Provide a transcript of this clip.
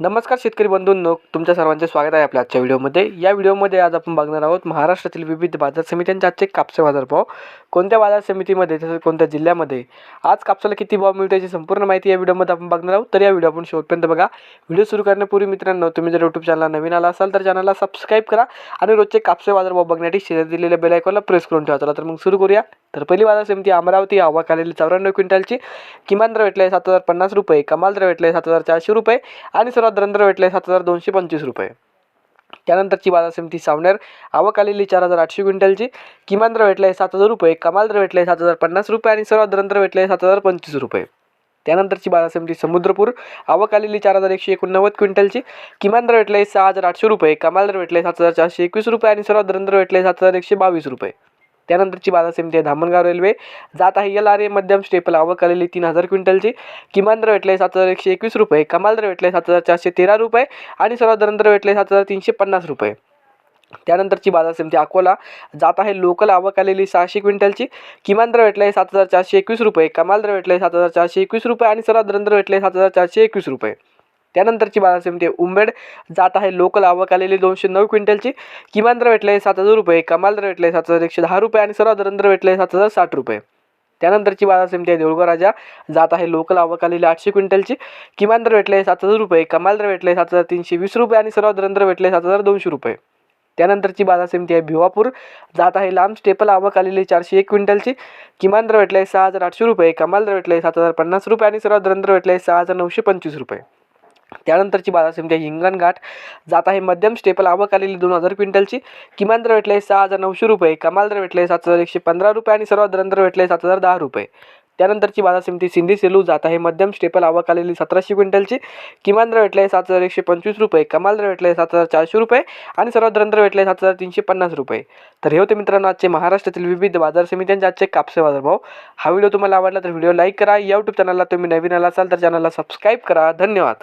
नमस्कार शेतकरी बंधूंनो तुमच्या सर्वांचे स्वागत आहे आपल्या आजच्या व्हिडिओमध्ये. या व्हिडिओमध्ये आज आपण बघणार आहोत महाराष्ट्रातील विविध बाजार समित्यांचे आजचे कापसे बाजारभाव. कोणत्या बाजार समितीमध्ये तसेच कोणत्या जिल्ह्यामध्ये? आज कापसाला किती भाव मिळतो याची संपूर्ण माहिती या व्हिडिओमध्ये आपण बघणार आहोत. तर या व्हिडिओ आपण शेवटपर्यंत बघा. व्हिडिओ सुरू करण्यापूर्वी मित्रांनो तुम्ही जर यूट्यूब चॅनलला नवीन आला असाल तर चॅनलला सबस्क्राईब करा आणि रोजचे कापसे बाजारभाव बघण्यासाठी शेजारी दिलेल्या बेल आयकॉनला प्रेस करून ठेवा. चला तर मग सुरू करूया. तर पहिली बाजार समिती अमरावती आवाक आलेली चौऱ्याण्णव क्विंटलची. किमान दर भेटले सात हजार पन्नास रुपये कमाल दर भेटले सात हजार चारशे रुपये आणि सर्वात दर भेटले सात हजार दोनशे पंचवीस रुपये. त्यानंतरची बाजार समिती सावनेर आवक आलेली चार हजार आठशे क्विंटलची. किमान दर भेटले सात हजार रुपये कमाल दर भेटले सात हजार पन्नास रुपये आणि सर्वात दर भेटले सात हजार पंचवीस रुपये. त्यानंतरची बाजार समिती समुद्रपूर आवक आलेली चार हजार एकशे एकोणनव्वद क्विंटलची. किमान दर भेटले सहा हजार आठशे रुपये कमाल दर भेटले सात हजार चारशे एकवीस रुपये आणि सर्वात दर भेटले सात हजार एकशे बावीस रुपये. त्यानंतरची बाजार समिती आहे धामणगाव रेल्वे. जात आहे एल आर ए मध्यम स्टेपल. आवक आलेली तीन हजार क्विंटलची. किमान दर भेटले सात हजार एकशे एकवीस रुपये. कमाल दर भेटले सात हजार चारशे तेरा रुपये. आणि सर्वात दर भेटले सात हजार तीनशे पन्नास रुपये. त्यानंतरची बाजार समिती अकोला. जात आहे लोकल. आवक आलेली सहाशे क्विंटलची. किमान दर भेटले सात हजार चारशे एकवीस रुपये. कमाल दर भेटले सात हजार चारशे एकवीस रुपये. आणि सर्वात दर भेटले सात हजार चारशे एकवीस रुपये. त्यानंतरची बाजार समिती म्हणजे उंबेड. जात आहे लोकल आवक आलेली दोनशे नऊ क्विंटलची. किमान दर भेटले सात हजार रुपये. कमाल दर भेटले सात हजार एकशे दहा रुपये आणि सर्व दर भेटले सात हजार साठ रुपये. त्यानंतरची बाजार समिती आहे देऊळगाव राजा. जात आहे लोकल आवक आलेली आठशे क्विंटलची. किमान दर भेटले सात हजार रुपये. कमाल दर भेटले सात हजार तीनशे वीस रुपये आणि सर्व दर भेटले सात हजार दोनशे रुपये. त्यानंतरची बाजार समिती आहे भिवापूर. जात आहे लांब स्टेपल आवक आलेली चारशे एक क्विंटलची. किमान दर भेटले सहा हजार आठशे रुपये. कमाल दर भेटले सात हजार पन्नास रुपये आणि सर्व दर भेटले सहा हजार नऊशे पंचवीस रुपये. त्यानंतरची बाजार समिती आहे हिंगणघाट. जात आहे मध्यम स्टेपल आवक आलेली दोन हजार क्विंटलची. किमान दर भेटले सहा हजार नऊशे रुपये कमाल दर भेटले सात हजार एकशे पंधरा रुपये आणि सर्वात दर भेटले सात हजार दहा रुपये. त्यानंतरची बाजार समिती सिंधी सेलू जात आहे मध्यम स्टेपल आवक आलेली सतराशे क्विंटलची. किमान दर भेटले सात हजार एकशे पंचवीस रुपये कमाल दर भेटले सात हजार चारशे रुपये आणि सर्वात दर भेटले सात हजार तीनशे पन्नास रुपये. तर हे होते मित्रांनो आजचे महाराष्ट्रातील विविध बाजार समित्यांचे आजचे कापसे बाजारभाव. हा व्हिडिओ तुम्हाला आवडला तर व्हिडिओ लाईक करा. यूट्यूब चॅनलला तुम्ही नवीन आला असाल तर चॅनलला सबस्क्राईब करा. धन्यवाद.